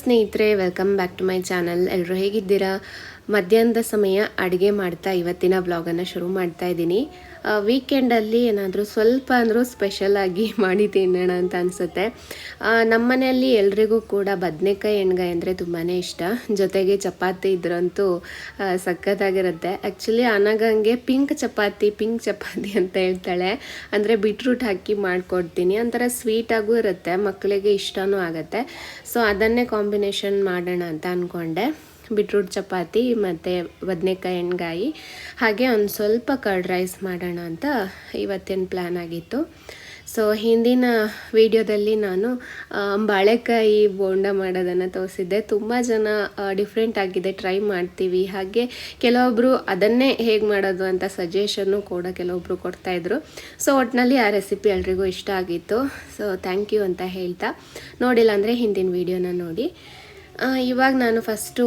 ಸ್ನೇಹಿತರೆ welcome back to my channel ಎಲ್ಲರೂ ಹೇಗಿದ್ದೀರಾ? ಮಧ್ಯಾಹ್ನದ ಸಮಯ ಅಡುಗೆ ಮಾಡ್ತಾ ಇವತ್ತಿನ ಬ್ಲಾಗನ್ನು ಶುರು ಮಾಡ್ತಾ ಇದ್ದೀನಿ. ವೀಕೆಂಡಲ್ಲಿ ಏನಾದರೂ ಸ್ವಲ್ಪ ಅಂದರೂ ಸ್ಪೆಷಲ್ ಆಗಿ ಮಾಡಿ ತಿನ್ನೋಣ ಅಂತ ಅನಿಸುತ್ತೆ. ನಮ್ಮನೆಯಲ್ಲಿ ಎಲ್ರಿಗೂ ಕೂಡ ಬದನೆಕಾಯಿ ಎಣ್ಗಾಯಿ ಅಂದರೆ ತುಂಬಾ ಇಷ್ಟ. ಜೊತೆಗೆ ಚಪಾತಿ ಇದ್ರಂತೂ ಸಖತ್ತಾಗಿರುತ್ತೆ. ಆ್ಯಕ್ಚುಲಿ ಅನಗಂಗೆ ಪಿಂಕ್ ಚಪಾತಿ ಪಿಂಕ್ ಚಪಾತಿ ಅಂತ ಹೇಳ್ತಾಳೆ. ಅಂದರೆ ಬಿಟ್ರೂಟ್ ಹಾಕಿ ಮಾಡಿಕೊಡ್ತೀನಿ. ಒಂಥರ ಸ್ವೀಟಾಗೂ ಇರುತ್ತೆ ಮಕ್ಕಳಿಗೆ ಇಷ್ಟವೂ ಆಗುತ್ತೆ. ಸೊ ಅದನ್ನೇ ಕಾಂಬಿನೇಷನ್ ಮಾಡೋಣ ಅಂತ ಅಂದ್ಕೊಂಡೆ ಬೀಟ್ರೂಟ್ ಚಪಾತಿ ಮತ್ತು ಬದನೆಕಾಯಿ ಎಣ್ಗಾಯಿ. ಹಾಗೆ ಒಂದು ಸ್ವಲ್ಪ ಕರ್ಡ್ ರೈಸ್ ಮಾಡೋಣ ಅಂತ ಇವತ್ತಿನ ಪ್ಲ್ಯಾನ್ ಆಗಿತ್ತು. ಸೊ ಹಿಂದಿನ ವಿಡಿಯೋದಲ್ಲಿ ನಾನು ಬಾಳೆಕಾಯಿ ಬೋಂಡ ಮಾಡೋದನ್ನು ತೋರಿಸಿದ್ದೆ. ತುಂಬ ಜನ ಡಿಫ್ರೆಂಟ್ ಆಗಿದೆ ಟ್ರೈ ಮಾಡ್ತೀವಿ. ಹಾಗೆ ಕೆಲವೊಬ್ಬರು ಅದನ್ನೇ ಹೇಗೆ ಮಾಡೋದು ಅಂತ ಸಜೆಷನ್ನು ಕೂಡ ಕೆಲವೊಬ್ಬರು ಕೊಡ್ತಾಯಿದ್ರು ಸೊ ಒಟ್ಟಿನಲ್ಲಿ ಆ ರೆಸಿಪಿ ಎಲ್ರಿಗೂ ಇಷ್ಟ ಆಗಿತ್ತು. ಸೊ ಥ್ಯಾಂಕ್ ಯು ಅಂತ ಹೇಳ್ತಾ. ನೋಡಿಲ್ಲ ಅಂದರೆ ಹಿಂದಿನ ವಿಡಿಯೋನ ನೋಡಿ. ಇವಾಗ ನಾನು ಫಸ್ಟು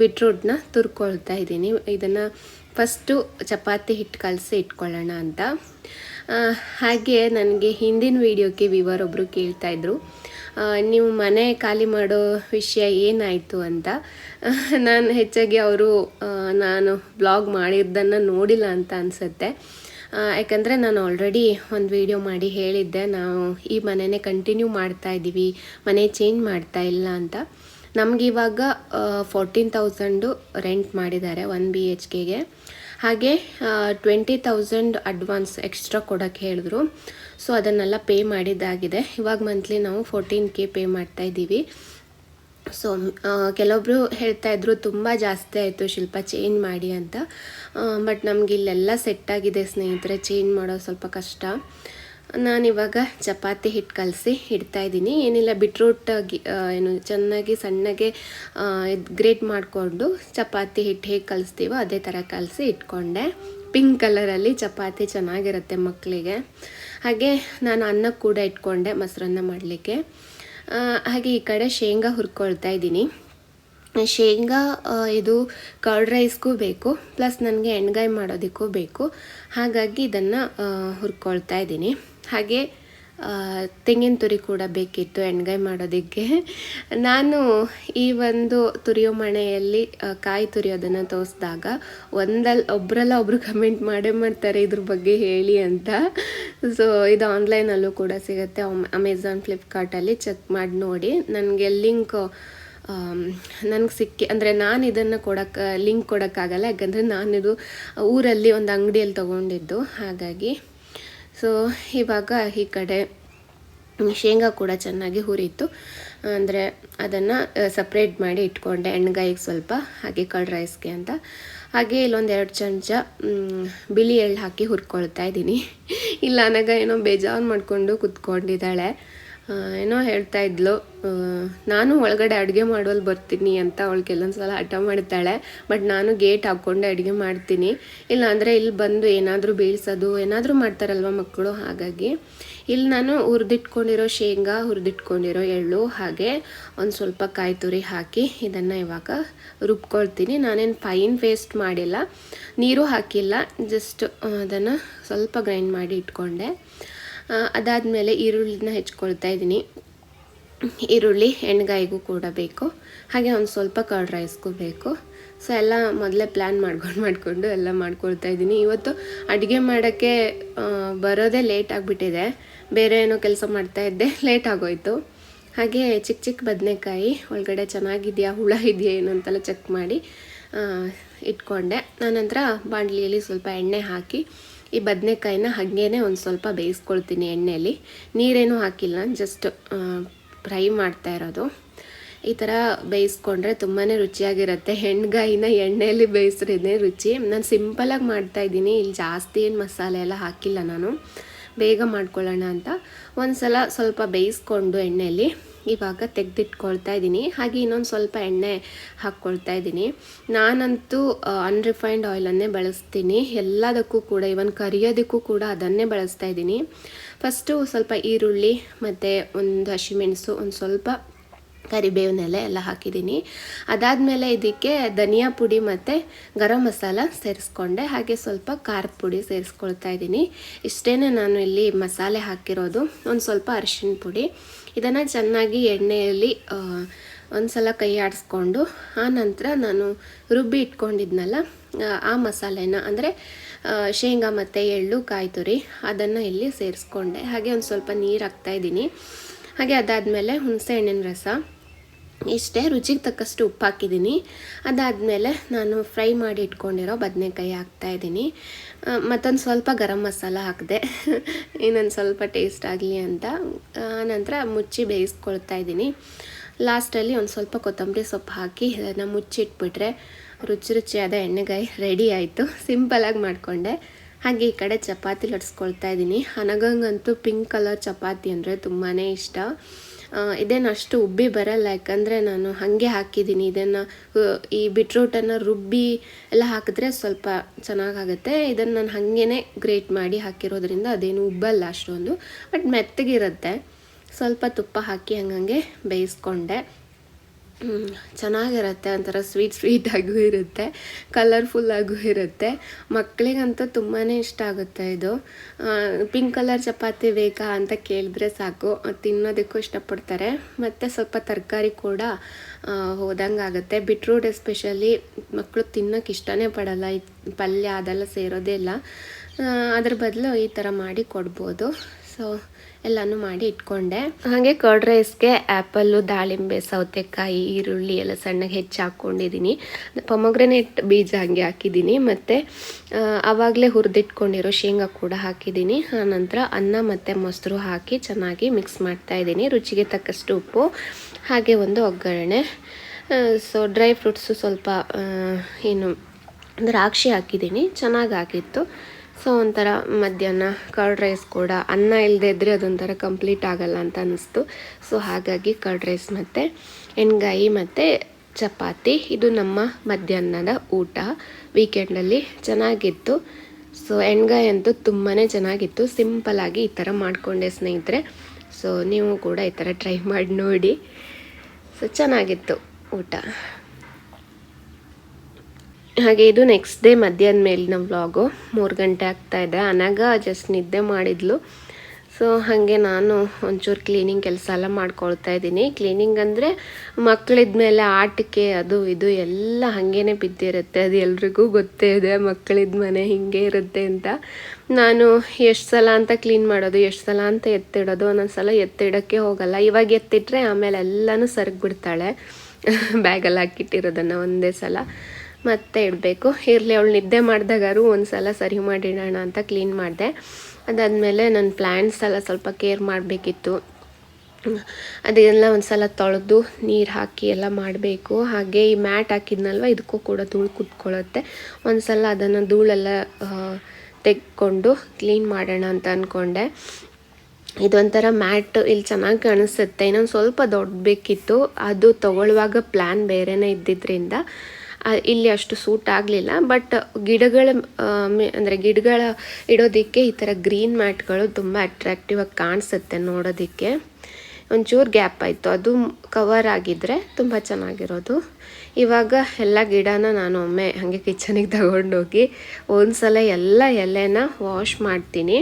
ಬಿಟ್ರೂಟ್ನ ತುರ್ಕೊಳ್ತಾ ಇದ್ದೀನಿ. ಇದನ್ನು ಫಸ್ಟು ಚಪಾತಿ ಹಿಟ್ಟು ಕಲಸಿ ಇಟ್ಕೊಳ್ಳೋಣ ಅಂತ. ಹಾಗೆ ನನಗೆ ಹಿಂದಿನ ವೀಡಿಯೋಕ್ಕೆ ವಿವರ್ ಒಬ್ಬರು ಕೇಳ್ತಾಯಿದ್ರು ನೀವು ಮನೆ ಖಾಲಿ ಮಾಡೋ ವಿಷಯ ಏನಾಯಿತು ಅಂತ. ನಾನು ಹೆಚ್ಚಾಗಿ ಅವರು ನಾನು ಬ್ಲಾಗ್ ಮಾಡಿದ್ದನ್ನು ನೋಡಿಲ್ಲ ಅಂತ ಅನಿಸುತ್ತೆ. ಯಾಕಂದರೆ ನಾನು ಆಲ್ರೆಡಿ ಒಂದು ವಿಡಿಯೋ ಮಾಡಿ ಹೇಳಿದ್ದೆ. ನಾವು ಈ ಮನೆನೇ ಕಂಟಿನ್ಯೂ ಮಾಡ್ತಾ ಇದ್ದೀವಿ ಮನೆ ಚೇಂಜ್ ಮಾಡ್ತಾ ಇಲ್ಲ ಅಂತ. ನಮ್ಗೆ ಇವಾಗ ಫೋರ್ಟೀನ್ ತೌಸಂಡು ರೆಂಟ್ ಮಾಡಿದ್ದಾರೆ ಒನ್ ಬಿ ಎಚ್ ಕೆಗೆ ಹಾಗೆ ಟ್ವೆಂಟಿ ತೌಸಂಡ್ ಅಡ್ವಾನ್ಸ್ ಎಕ್ಸ್ಟ್ರಾ ಕೊಡೋಕ್ಕೆ ಹೇಳಿದ್ರು. ಸೊ ಅದನ್ನೆಲ್ಲ ಪೇ ಮಾಡಿದ್ದಾಗಿದೆ. ಇವಾಗ ಮಂತ್ಲಿ ನಾವು ಫೋರ್ಟೀನ್ ಕೆ ಪೇ ಮಾಡ್ತಾ ಇದ್ದೀವಿ. ಸೊ ಕೆಲವೊಬ್ಬರು ಹೇಳ್ತಾ ಇದ್ರು, ತುಂಬ ಜಾಸ್ತಿ ಆಯಿತು, ಶಿಲ್ಪ ಚೇಂಜ್ ಮಾಡಿ ಅಂತ. ಬಟ್ ನಮ್ಗೆ ಇಲ್ಲೆಲ್ಲ ಸೆಟ್ ಆಗಿದೆ ಸ್ನೇಹಿತರೆ ಚೇಂಜ್ ಮಾಡೋದು ಸ್ವಲ್ಪ ಕಷ್ಟ. ನಾನಿವಾಗ ಚಪಾತಿ ಹಿಟ್ಟು ಕಲಸಿ ಇಡ್ತಾ ಇದ್ದೀನಿ. ಏನಿಲ್ಲ ಬಿಟ್ರೂಟ್ ಏನು ಚೆನ್ನಾಗಿ ಸಣ್ಣಗೆ ಗ್ರೇಟ್ ಮಾಡಿಕೊಂಡು ಚಪಾತಿ ಹಿಟ್ಟು ಹೇಗೆ ಕಲಿಸ್ತೀವೋ ಅದೇ ಥರ ಕಲಸಿ ಇಟ್ಕೊಂಡೆ. ಪಿಂಕ್ ಕಲರಲ್ಲಿ ಚಪಾತಿ ಚೆನ್ನಾಗಿರುತ್ತೆ ಮಕ್ಕಳಿಗೆ ಹಾಗೆ ನಾನು ಅನ್ನ ಕೂಡ ಇಟ್ಕೊಂಡೆ ಮೊಸರನ್ನ ಮಾಡಲಿಕ್ಕೆ. ಹಾಗೆ ಈ ಕಡೆ ಶೇಂಗಾ ಹುರ್ಕೊಳ್ತಾ ಇದ್ದೀನಿ. ಶೇಂಗಾ ಇದು ಕರ್ಡ್ ರೈಸ್ಗೂ ಬೇಕು ಪ್ಲಸ್ ನನಗೆ ಎಣ್ಗಾಯಿ ಮಾಡೋದಕ್ಕೂ ಬೇಕು. ಹಾಗಾಗಿ ಇದನ್ನು ಹುರ್ಕೊಳ್ತಾ ಇದ್ದೀನಿ. ಹಾಗೆ ತೆಂಗಿನ ತುರಿ ಕೂಡ ಬೇಕಿತ್ತು, ಎಣ್ಗಾಯಿ ಮಾಡೋದಕ್ಕೆ. ನಾನು ಈ ಒಂದು ತುರಿಯೋ ಮಣೆಯಲ್ಲಿ ಕಾಯಿ ತುರಿಯೋದನ್ನು ತೋರಿಸಿದಾಗ ಒಂದಲ್ಲಿ ಒಬ್ರಲ್ಲ ಒಬ್ರು ಕಮೆಂಟ್ ಮಾಡೇ ಮಾಡ್ತಾರೆ ಇದ್ರ ಬಗ್ಗೆ ಹೇಳಿ ಅಂತ. ಸೊ ಇದು ಆನ್ಲೈನಲ್ಲೂ ಕೂಡ ಸಿಗುತ್ತೆ. ಅಮೆಝಾನ್ ಫ್ಲಿಪ್ಕಾರ್ಟಲ್ಲಿ ಚೆಕ್ ಮಾಡಿ ನೋಡಿ. ನನಗೆ ಲಿಂಕ್ ನನಗೆ ಸಿಕ್ಕಿ, ಅಂದರೆ ನಾನು ಇದನ್ನು ಕೊಡೋಕ್ಕೆ ಲಿಂಕ್ ಕೊಡೋಕ್ಕಾಗಲ್ಲ. ಯಾಕಂದರೆ ನಾನಿದು ಊರಲ್ಲಿ ಒಂದು ಅಂಗಡಿಯಲ್ಲಿ ತೊಗೊಂಡಿದ್ದು. ಹಾಗಾಗಿ ಸೊ ಇವಾಗ ಈ ಕಡೆ ಶೇಂಗಾ ಕೂಡ ಚೆನ್ನಾಗಿ ಹುರಿತು. ಅಂದರೆ ಅದನ್ನು ಸಪ್ರೇಟ್ ಮಾಡಿ ಇಟ್ಕೊಂಡೆ. ಎಣ್ಣೆಗಾಯಿಗೆ ಸ್ವಲ್ಪ, ಹಾಗೆ ಕರ್ಡ್ ರೈಸ್ಗೆ ಅಂತ. ಹಾಗೆ ಇಲ್ಲೊಂದು ಎರಡು ಚಮಚ ಬಿಳಿ ಎಳ್ಳು ಹಾಕಿ ಹುರ್ಕೊಳ್ತಾ ಇದ್ದೀನಿ. ಇಲ್ಲ, ಅನಗ ಏನೋ ಬೇಜಾರು ಮಾಡಿಕೊಂಡು ಕುತ್ಕೊಂಡಿದ್ದಾಳೆ. ಏನೋ ಹೇಳ್ತಾ ಇದ್ಲು. ನಾನು ಒಳಗಡೆ ಅಡುಗೆ ಮಾಡೋಲ್ಲಿ ಬರ್ತೀನಿ ಅಂತ ಅವಳು ಕೆಲವೊಂದು ಸಲ ಹಠ ಮಾಡ್ತಾಳೆ, ಬಟ್ ನಾನು ಗೇಟ್ ಹಾಕ್ಕೊಂಡೆ ಅಡುಗೆ ಮಾಡ್ತೀನಿ. ಇಲ್ಲಾಂದರೆ ಇಲ್ಲಿ ಬಂದು ಏನಾದರೂ ಬೀಳ್ಸೋದು, ಏನಾದರೂ ಮಾಡ್ತಾರಲ್ವ ಮಕ್ಕಳು? ಹಾಗಾಗಿ ಇಲ್ಲಿ ನಾನು ಹುರಿದಿಟ್ಕೊಂಡಿರೋ ಶೇಂಗಾ, ಹುರಿದಿಟ್ಕೊಂಡಿರೋ ಎಳ್ಳು, ಹಾಗೆ ಒಂದು ಸ್ವಲ್ಪ ಕಾಯಿ ತುರಿ ಹಾಕಿ ಇದನ್ನು ಇವಾಗ ರುಬ್ಕೊಳ್ತೀನಿ. ನಾನೇನು ಫೈನ್ ಪೇಸ್ಟ್ ಮಾಡಿಲ್ಲ. ನೀರು ಹಾಕಿಲ್ಲ ಜಸ್ಟ್ ಅದನ್ನು ಸ್ವಲ್ಪ ಗ್ರೈಂಡ್ ಮಾಡಿ ಇಟ್ಕೊಂಡೆ. ಅದಾದಮೇಲೆ ಈರುಳ್ಳಿನ ಹೆಚ್ಕೊಳ್ತಾ ಇದ್ದೀನಿ. ಈರುಳ್ಳಿ ಎಣ್ಗಾಯಿಗೂ ಕೂಡ ಬೇಕು. ಹಾಗೆ ಒಂದು ಸ್ವಲ್ಪ ಕರ್ಡ್ ರೈಸ್ಗೂ ಬೇಕು. ಸೊ, ಎಲ್ಲ ಮೊದಲೇ ಪ್ಲ್ಯಾನ್ ಮಾಡ್ಕೊಂಡು ಮಾಡಿಕೊಂಡು ಎಲ್ಲ ಮಾಡ್ಕೊಳ್ತಾ ಇದ್ದೀನಿ. ಇವತ್ತು ಅಡುಗೆ ಮಾಡೋಕ್ಕೆ ಬರೋದೇ ಲೇಟ್ ಆಗಿಬಿಟ್ಟಿದೆ. ಬೇರೆ ಏನೋ ಕೆಲಸ ಮಾಡ್ತಾ ಇದ್ದೆ, ಲೇಟ್ ಆಗೋಯ್ತು. ಹಾಗೆ ಚಿಕ್ಕ ಚಿಕ್ಕ ಬದನೆಕಾಯಿ, ಒಳಗಡೆ ಚೆನ್ನಾಗಿದೆಯಾ, ಹುಳ ಇದೆಯಾ, ಏನು ಅಂತೆಲ್ಲ ಚೆಕ್ ಮಾಡಿ ಇಟ್ಕೊಂಡೆ. ಆನಂತರ ಬಾಣಲಿಯಲ್ಲಿ ಸ್ವಲ್ಪ ಎಣ್ಣೆ ಹಾಕಿ ಈ ಬದನೆಕಾಯಿನ ಹಾಗೇ ಒಂದು ಸ್ವಲ್ಪ ಬೇಯಿಸ್ಕೊಳ್ತೀನಿ ಎಣ್ಣೆಯಲ್ಲಿ ನೀರೇನು ಹಾಕಿಲ್ಲ ಜಸ್ಟ್ ಫ್ರೈ ಮಾಡ್ತಾ ಇರೋದು. ಈ ಥರ ಬೇಯಿಸ್ಕೊಂಡ್ರೆ ತುಂಬಾ ರುಚಿಯಾಗಿರುತ್ತೆ. ಹೆಣ್ಗಾಯಿನ ಎಣ್ಣೆಯಲ್ಲಿ ಬೇಯಿಸ್ರೇ ರುಚಿ. ನಾನು ಸಿಂಪಲಾಗಿ ಮಾಡ್ತಾಯಿದ್ದೀನಿ ಇಲ್ಲಿ ಜಾಸ್ತಿ ಏನು ಮಸಾಲೆ ಎಲ್ಲ ಹಾಕಿಲ್ಲ ನಾನು. ಬೇಗ ಮಾಡ್ಕೊಳ್ಳೋಣ ಅಂತ ಒಂದು ಸಲ ಸ್ವಲ್ಪ ಬೇಯಿಸ್ಕೊಂಡು ಎಣ್ಣೆಯಲ್ಲಿ ಇವಾಗ ತೆಗೆದಿಟ್ಕೊಳ್ತಾ ಇದ್ದೀನಿ. ಹಾಗೆ ಇನ್ನೊಂದು ಸ್ವಲ್ಪ ಎಣ್ಣೆ ಹಾಕ್ಕೊಳ್ತಾ ಇದ್ದೀನಿ. ನಾನಂತೂ ಅನ್ರಿಫೈನ್ಡ್ ಆಯಿಲನ್ನೇ ಬಳಸ್ತೀನಿ. ಎಲ್ಲದಕ್ಕೂ ಕೂಡ ಇವನ್ ಕರಿಯೋದಕ್ಕೂ ಕೂಡ ಅದನ್ನೇ ಬಳಸ್ತಾ ಇದ್ದೀನಿ. ಫಸ್ಟು ಸ್ವಲ್ಪ ಈರುಳ್ಳಿ, ಮತ್ತು ಒಂದು ಹಸಿಮೆಣಸು ಒಂದು ಸ್ವಲ್ಪ ಕರಿಬೇವಿನ ಎಲೆ ಎಲ್ಲ ಹಾಕಿದ್ದೀನಿ. ಅದಾದಮೇಲೆ ಇದಕ್ಕೆ ಧನಿಯಾ ಪುಡಿ ಮತ್ತು ಗರಂ ಮಸಾಲ ಸೇರಿಸ್ಕೊಂಡೆ. ಹಾಗೆ ಸ್ವಲ್ಪ ಖಾರದ ಪುಡಿ ಸೇರಿಸ್ಕೊಳ್ತಾ ಇದ್ದೀನಿ. ಇಷ್ಟೇ ನಾನು ಇಲ್ಲಿ ಮಸಾಲೆ ಹಾಕಿರೋದು. ಒಂದು ಸ್ವಲ್ಪ ಅರಿಶಿನ ಪುಡಿ. ಇದನ್ನು ಚೆನ್ನಾಗಿ ಎಣ್ಣೆಯಲ್ಲಿ ಒಂದು ಸಲ ಕೈ ಆಡಿಸ್ಕೊಂಡು ಆ ನಂತರ ನಾನು ರುಬ್ಬಿ ಇಟ್ಕೊಂಡಿದ್ನಲ್ಲ ಆ, ಆ ಮಸಾಲೆನ ಅಂದರೆ ಶೇಂಗಾ ಮತ್ತು ಎಳ್ಳು ಕಾಯಿ ತುರಿ ಅದನ್ನು ಇಲ್ಲಿ ಸೇರಿಸ್ಕೊಂಡೆ. ಹಾಗೆ ಒಂದು ಸ್ವಲ್ಪ ನೀರು ಹಾಕ್ತಾಯಿದ್ದೀನಿ ಹಾಗೆ ಅದಾದಮೇಲೆ ಹುಣಸೆ ಹಣ್ಣಿನ ರಸ. ಇಷ್ಟೇ, ರುಚಿಗೆ ತಕ್ಕಷ್ಟು ಉಪ್ಪು ಹಾಕಿದ್ದೀನಿ ಅದಾದಮೇಲೆ ನಾನು ಫ್ರೈ ಮಾಡಿ ಇಟ್ಕೊಂಡಿರೋ ಬದನೆಕಾಯಿ ಹಾಕ್ತಾಯಿದ್ದೀನಿ ಮತ್ತೊಂದು ಸ್ವಲ್ಪ ಗರಂ ಮಸಾಲ ಹಾಕಿದೆ. ಇನ್ನೊಂದು ಸ್ವಲ್ಪ ಟೇಸ್ಟ್ ಆಗಲಿ ಅಂತ. ನಂತರ ಮುಚ್ಚಿ ಬೇಯಿಸ್ಕೊಳ್ತಾ ಇದ್ದೀನಿ. ಲಾಸ್ಟಲ್ಲಿ ಒಂದು ಸ್ವಲ್ಪ ಕೊತ್ತಂಬರಿ ಸೊಪ್ಪು ಹಾಕಿ ಅದನ್ನು ಮುಚ್ಚಿಟ್ಬಿಟ್ರೆ ರುಚಿ ರುಚಿಯಾದ ಎಣ್ಣೆಗಾಯಿ ರೆಡಿ ಆಯಿತು. ಸಿಂಪಲಾಗಿ ಮಾಡಿಕೊಂಡೆ. ಹಾಗೆ ಈ ಕಡೆ ಚಪಾತಿ ಲಟ್ಸ್ಕೊಳ್ತಾ ಇದ್ದೀನಿ. ಹನಗಂಗಂತೂ ಪಿಂಕ್ ಕಲರ್ ಚಪಾತಿ ಅಂದರೆ ತುಂಬಾ ಇಷ್ಟ. ಇದೇನು ಅಷ್ಟು ಉಬ್ಬಿ ಬರಲ್ಲ, ಯಾಕಂದರೆ ನಾನು ಹಾಗೆ ಹಾಕಿದ್ದೀನಿ. ಇದನ್ನು ಈ ಬಿಟ್ರೂಟನ್ನು ರುಬ್ಬಿ ಎಲ್ಲ ಹಾಕಿದ್ರೆ ಸ್ವಲ್ಪ ಚೆನ್ನಾಗಾಗುತ್ತೆ. ಇದನ್ನು ನಾನು ಹಾಗೇ ಗ್ರೇಟ್ ಮಾಡಿ ಹಾಕಿರೋದ್ರಿಂದ ಅದೇನು ಉಬ್ಬಲ್ಲ ಅಷ್ಟೊಂದು. ಬಟ್ ಮೆತ್ತಗಿರುತ್ತೆ. ಸ್ವಲ್ಪ ತುಪ್ಪ ಹಾಕಿ ಹಂಗಂಗೆ ಬೇಯಿಸ್ಕೊಂಡೆ. ಚೆನ್ನಾಗಿರುತ್ತೆ ಒಂಥರ ಸ್ವೀಟ್ ಸ್ವೀಟಾಗೂ ಇರುತ್ತೆ ಕಲರ್ಫುಲ್ಲಾಗೂ ಇರುತ್ತೆ. ಮಕ್ಕಳಿಗಂತೂ ತುಂಬಾ ಇಷ್ಟ ಆಗುತ್ತೆ ಇದು. ಪಿಂಕ್ ಕಲರ್ ಚಪಾತಿ ಬೇಕಾ ಅಂತ ಕೇಳಿದ್ರೆ ಸಾಕು, ತಿನ್ನೋದಕ್ಕೂ ಇಷ್ಟಪಡ್ತಾರೆ. ಮತ್ತು ಸ್ವಲ್ಪ ತರಕಾರಿ ಕೂಡ ಹೋದಂಗೆ ಆಗುತ್ತೆ. ಬಿಟ್ರೂಟ್ ಎಸ್ಪೆಷಲಿ ಮಕ್ಕಳು ತಿನ್ನೋಕೆ ಇಷ್ಟನೇ ಪಡೋಲ್ಲ, ಈ ಪಲ್ಯ ಅದೆಲ್ಲ ಸೇರೋದೇ ಇಲ್ಲ. ಅದ್ರ ಬದಲು ಈ ಥರ ಮಾಡಿ ಕೊಡ್ಬೋದು. ಸೊ, ಎಲ್ಲನೂ ಮಾಡಿ ಇಟ್ಕೊಂಡೆ. ಹಾಗೆ ಕರ್ಡ್ ರೈಸ್ಗೆ ಆ್ಯಪಲ್ಲು, ದಾಳಿಂಬೆ, ಸೌತೆಕಾಯಿ, ಈರುಳ್ಳಿ ಎಲ್ಲ ಸಣ್ಣಗೆ ಹೆಚ್ಚು ಹಾಕ್ಕೊಂಡಿದ್ದೀನಿ. ಪೊಮೊಗ್ರೆನೇಟ್ ಬೀಜ ಹಾಗೆ ಹಾಕಿದ್ದೀನಿ. ಮತ್ತು ಆವಾಗಲೇ ಹುರಿದಿಟ್ಕೊಂಡಿರೋ ಶೇಂಗಾ ಕೂಡ ಹಾಕಿದ್ದೀನಿ. ಆನಂತರ ಅನ್ನ ಮತ್ತು ಮೊಸರು ಹಾಕಿ ಚೆನ್ನಾಗಿ ಮಿಕ್ಸ್ ಮಾಡ್ತಾ ಇದ್ದೀನಿ. ರುಚಿಗೆ ತಕ್ಕಷ್ಟು ಉಪ್ಪು, ಹಾಗೆ ಒಂದು ಒಗ್ಗರಣೆ. ಸೊ, ಡ್ರೈ ಫ್ರೂಟ್ಸು ಸ್ವಲ್ಪ ಏನು, ದ್ರಾಕ್ಷಿ ಹಾಕಿದ್ದೀನಿ. ಚೆನ್ನಾಗಿ ಆಗಿತ್ತು. ಸೊ, ಒಂಥರ ಮಧ್ಯಾಹ್ನ ಕರ್ಡ್ ರೈಸ್ ಕೂಡ ಅನ್ನ ಇಲ್ಲದೆ ಇದ್ದರೆ ಅದೊಂಥರ ಕಂಪ್ಲೀಟ್ ಆಗಲ್ಲ ಅಂತ ಅನ್ನಿಸ್ತು ಸೊ, ಹಾಗಾಗಿ ಕರ್ಡ್ ರೈಸ್ ಮತ್ತು ಎಣ್ಗಾಯಿ ಮತ್ತು ಚಪಾತಿ. ಇದು ನಮ್ಮ ಮಧ್ಯಾಹ್ನದ ಊಟ. ವೀಕೆಂಡಲ್ಲಿ ಚೆನ್ನಾಗಿತ್ತು. ಸೊ, ಎಣ್ಗಾಯಿ ಅಂತೂ ತುಂಬಾ ಚೆನ್ನಾಗಿತ್ತು. ಸಿಂಪಲಾಗಿ ಈ ಥರ ಮಾಡಿಕೊಂಡೆ ಸ್ನೇಹಿತರೆ. ಸೊ, ನೀವು ಕೂಡ ಈ ಥರ ಟ್ರೈ ಮಾಡಿ ನೋಡಿ. ಸೊ, ಚೆನ್ನಾಗಿತ್ತು ಊಟ. ಹಾಗೆ ಇದು ನೆಕ್ಸ್ಟ್ ಡೇ ಮಧ್ಯಾಹ್ನ ಮೇಲಿನ ವ್ಲಾಗು ಮೂರು ಗಂಟೆ ಆಗ್ತಾ ಇದೆ. ಅನಾಗ ಜಸ್ಟ್ ನಿದ್ದೆ ಮಾಡಿದ್ಲು. ಸೊ ಹಾಗೆ ನಾನು ಒಂಚೂರು ಕ್ಲೀನಿಂಗ್ ಕೆಲಸ ಎಲ್ಲ ಮಾಡ್ಕೊಳ್ತಾ ಇದ್ದೀನಿ. ಕ್ಲೀನಿಂಗ್ ಅಂದರೆ ಮಕ್ಕಳಿದ್ಮೇಲೆ ಆಟಕ್ಕೆ ಅದು ಇದು ಎಲ್ಲ ಹಾಗೇನೆ ಬಿದ್ದಿರುತ್ತೆ. ಅದು ಎಲ್ರಿಗೂ ಗೊತ್ತೇ ಇದೆ. ಮಕ್ಕಳಿದ ಮನೆ ಹಿಂಗೆ ಇರುತ್ತೆ ಅಂತ. ನಾನು ಎಷ್ಟು ಸಲ ಅಂತ ಕ್ಲೀನ್ ಮಾಡೋದು, ಎಷ್ಟು ಸಲ ಅಂತ ಎತ್ತಿಡೋದು, ಒಂದೊಂದು ಸಲ ಎತ್ತಿಡೋಕ್ಕೆ ಹೋಗಲ್ಲ. ಇವಾಗ ಎತ್ತಿಟ್ರೆ ಆಮೇಲೆ ಎಲ್ಲನೂ ಸರಗ್ಬಿಡ್ತಾಳೆ. ಬ್ಯಾಗಲ್ಲಿ ಹಾಕಿಟ್ಟಿರೋದನ್ನು ಒಂದೇ ಸಲ. ಮತ್ತೆ ಇಡಬೇಕು. ಇರಲಿ, ಅವಳು ನಿದ್ದೆ ಮಾಡಿದಾಗಾರು ಒಂದು ಸಲ ಸರಿ ಮಾಡಿಡೋಣ ಅಂತ ಕ್ಲೀನ್ ಮಾಡಿದೆ. ಅದಾದಮೇಲೆ ನನ್ನ ಪ್ಲ್ಯಾಂಟ್ಸ್ ಎಲ್ಲ ಸ್ವಲ್ಪ ಕೇರ್ ಮಾಡಬೇಕಿತ್ತು. ಅದೆಲ್ಲ ಒಂದು ಸಲ ತೊಳೆದು ನೀರು ಹಾಕಿ ಎಲ್ಲ ಮಾಡಬೇಕು. ಹಾಗೆ ಈ ಮ್ಯಾಟ್ ಹಾಕಿದ್ನಲ್ವ, ಇದಕ್ಕೂ ಕೂಡ ಧೂಳು ಕುತ್ಕೊಳ್ಳುತ್ತೆ ಒಂದು ಸಲ ಅದನ್ನು ಧೂಳೆಲ್ಲ ತೆಗೆದುಕೊಂಡು ಕ್ಲೀನ್ ಮಾಡೋಣ ಅಂತ ಅಂದ್ಕೊಂಡೆ ಇದೊಂಥರ ಮ್ಯಾಟ್ ಇಲ್ಲಿ ಚೆನ್ನಾಗಿ ಕಾಣಿಸುತ್ತೆ. ಇನ್ನೊಂದು ಸ್ವಲ್ಪ ದೊಡ್ಡ ಬೇಕಿತ್ತು. ಅದು ತಗೊಳ್ಳುವಾಗ ಪ್ಲ್ಯಾನ್ ಬೇರೆನೇ ಇದ್ದಿದ್ದರಿಂದ ಇಲ್ಲಿ ಅಷ್ಟು ಸೂಟ್ ಆಗಲಿಲ್ಲ ಬಟ್ ಗಿಡಗಳ ಅಂದರೆ ಗಿಡಗಳ ಇಡೋದಕ್ಕೆ ಈ ಥರ ಗ್ರೀನ್ ಮ್ಯಾಟ್ಗಳು ತುಂಬ ಅಟ್ರಾಕ್ಟಿವ್ ಆಗಿ ಕಾಣಿಸುತ್ತೆ ನೋಡೋದಕ್ಕೆ. ಒಂಚೂರು ಗ್ಯಾಪ್ ಆಯಿತು, ಅದು ಕವರ್ ಆಗಿದ್ದರೆ ತುಂಬ ಚೆನ್ನಾಗಿರೋದು. ಇವಾಗ ಎಲ್ಲ ಗಿಡನ ನಾನು ಒಮ್ಮೆ ಹಾಗೆ ಕಿಚನಿಗೆ ತಗೊಂಡೋಗಿ ಒಂದ್ಸಲ ಎಲ್ಲ ಎಲೆನ ವಾಶ್ ಮಾಡ್ತೀನಿ.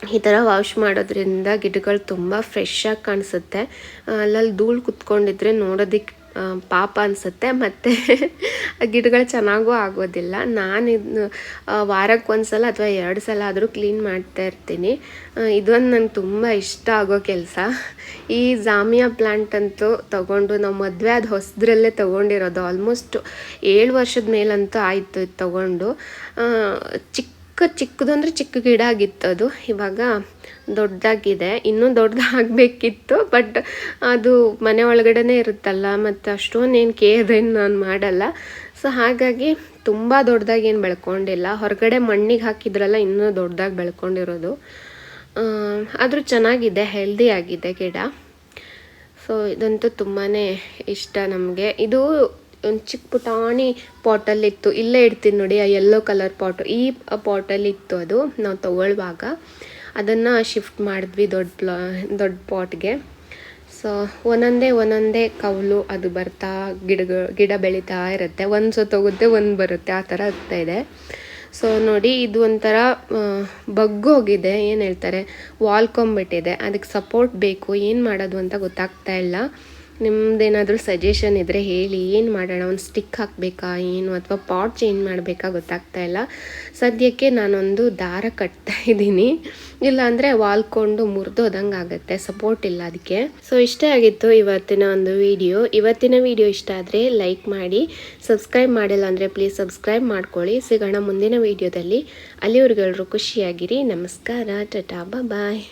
ಈ ಥರ ವಾಶ್ ಮಾಡೋದ್ರಿಂದ ಗಿಡಗಳು ತುಂಬ ಫ್ರೆಶ್ ಆಗಿ ಕಾಣಿಸುತ್ತೆ. ಅಲ್ಲಲ್ಲಿ ಧೂಳು ಕುತ್ಕೊಂಡಿದ್ರೆ ನೋಡೋದಕ್ಕೆ ಪಾಪ ಅನಿಸುತ್ತೆ, ಮತ್ತು ಗಿಡಗಳು ಚೆನ್ನಾಗೂ ಆಗೋದಿಲ್ಲ. ನಾನು ಇದನ್ನು ವಾರಕ್ಕೆ ಒಂದು ಸಲ ಅಥವಾ ಎರಡು ಸಲ ಆದರೂ ಕ್ಲೀನ್ ಮಾಡ್ತಾ ಇರ್ತೀನಿ. ಇದೊಂದು ನಂಗೆ ತುಂಬ ಇಷ್ಟ ಆಗೋ ಕೆಲಸ. ಈ ಜಾಮಿಯಾ ಪ್ಲ್ಯಾಂಟ್ ಅಂತೂ ತೊಗೊಂಡು ನಾವು ಮದುವೆ ಅದು ಹೊಸದ್ರಲ್ಲೇ ತೊಗೊಂಡಿರೋದು. ಆಲ್ಮೋಸ್ಟ್ ಏಳು ವರ್ಷದ ಮೇಲಂತೂ ಆಯಿತು ಇದು ತೊಗೊಂಡು. ಚಿಕ್ಕ ಚಿಕ್ಕ ಚಿಕ್ಕದು ಅಂದರೆ ಚಿಕ್ಕ ಗಿಡ ಆಗಿತ್ತು ಅದು. ಇವಾಗ ದೊಡ್ಡದಾಗಿದೆ. ಇನ್ನೂ ದೊಡ್ಡದಾಗಬೇಕಿತ್ತು, ಬಟ್ ಅದು ಮನೆ ಒಳಗಡೆನೇ ಇರುತ್ತಲ್ಲ, ಮತ್ತು ಅಷ್ಟೊಂದೇನು ಏನು ನಾನು ಮಾಡಲ್ಲ. ಸೊ ಹಾಗಾಗಿ ತುಂಬ ದೊಡ್ಡದಾಗಿ ಏನು ಬೆಳ್ಕೊಂಡಿಲ್ಲ. ಹೊರಗಡೆ ಮಣ್ಣಿಗೆ ಹಾಕಿದ್ರಲ್ಲ ಇನ್ನೂ ದೊಡ್ಡದಾಗಿ ಬೆಳ್ಕೊಂಡಿರೋದು. ಆದರೂ ಚೆನ್ನಾಗಿದೆ ಹೆಲ್ದಿ ಆಗಿದೆ ಗಿಡ. ಸೊ ಇದಂತೂ ತುಂಬಾ ಇಷ್ಟ ನಮಗೆ. ಇದು ಒಂದು ಚಿಕ್ಕ ಪುಟಾಣಿ ಪಾಟಲ್ಲಿತ್ತು ಇಲ್ಲೇ ಇಡ್ತೀನಿ ನೋಡಿ, ಆ ಯೆಲ್ಲೋ ಕಲರ್ ಪಾಟು. ಈ ಪಾಟಲ್ಲಿತ್ತು ಅದು, ನಾವು ತಗೊಳ್ಳುವಾಗ ಅದನ್ನು ಶಿಫ್ಟ್ ಮಾಡಿದ್ವಿ ದೊಡ್ಡ ಪ್ಲಾ ದೊಡ್ಡ ಪಾಟ್ಗೆ. ಸೊ ಒಂದೊಂದೇ ಒಂದೊಂದೇ ಕವಲು ಅದು ಬರ್ತಾ ಗಿಡಗಳು ಗಿಡ ಬೆಳೀತಾ ಇರುತ್ತೆ. ಒಂದು ಸೊತ್ತೋಗುತ್ತೆ ಒಂದು ಬರುತ್ತೆ. ಆ ಥರ ಆಗ್ತಾ ಇದೆ. ಸೊ ನೋಡಿ, ಇದು ಒಂಥರ ಬಗ್ಗೋಗಿದೆ ಏನು ಹೇಳ್ತಾರೆ? ವಾಲ್ಕೊಂಬಿಟ್ಟಿದೆ ಅದಕ್ಕೆ ಸಪೋರ್ಟ್ ಬೇಕು. ಏನು ಮಾಡೋದು ಅಂತ ಗೊತ್ತಾಗ್ತಾ ಇಲ್ಲ. ನಿಮ್ದೇನಾದರೂ ಸಜೆಷನ್ ಇದ್ದರೆ ಹೇಳಿ, ಏನು ಮಾಡೋಣ, ಒಂದು ಸ್ಟಿಕ್ ಹಾಕಬೇಕಾ, ಏನು, ಅಥವಾ ಪಾಟ್ ಚೇಂಜ್ ಮಾಡಬೇಕಾ ಗೊತ್ತಾಗ್ತಾ ಇಲ್ಲ. ಸದ್ಯಕ್ಕೆ ನಾನೊಂದು ದಾರ ಕಟ್ತಾ ಇದ್ದೀನಿ. ಇಲ್ಲಾಂದರೆ ವಾಲ್ಕೊಂಡು ಮುರಿದೋದಂಗೆ ಆಗುತ್ತೆ ಸಪೋರ್ಟ್ ಇಲ್ಲ ಅದಕ್ಕೆ ಸೊ ಇಷ್ಟೇ ಆಗಿತ್ತು ಇವತ್ತಿನ ಒಂದು ವಿಡಿಯೋ ಇವತ್ತಿನ ವಿಡಿಯೋ ಇಷ್ಟ ಆದರೆ ಲೈಕ್ ಮಾಡಿ ಸಬ್ಸ್ಕ್ರೈಬ್ ಮಾಡಿಲ್ಲ ಅಂದರೆ ಪ್ಲೀಸ್ ಸಬ್ಸ್ಕ್ರೈಬ್ ಮಾಡ್ಕೊಳ್ಳಿ. ಸಿಗೋಣ ಮುಂದಿನ ವಿಡಿಯೋದಲ್ಲಿ ಅಲ್ಲಿವ್ರಿಗೆಲ್ಲರೂ ಖುಷಿಯಾಗಿರಿ. ನಮಸ್ಕಾರ, ಟಟಾ ಬಾಯ್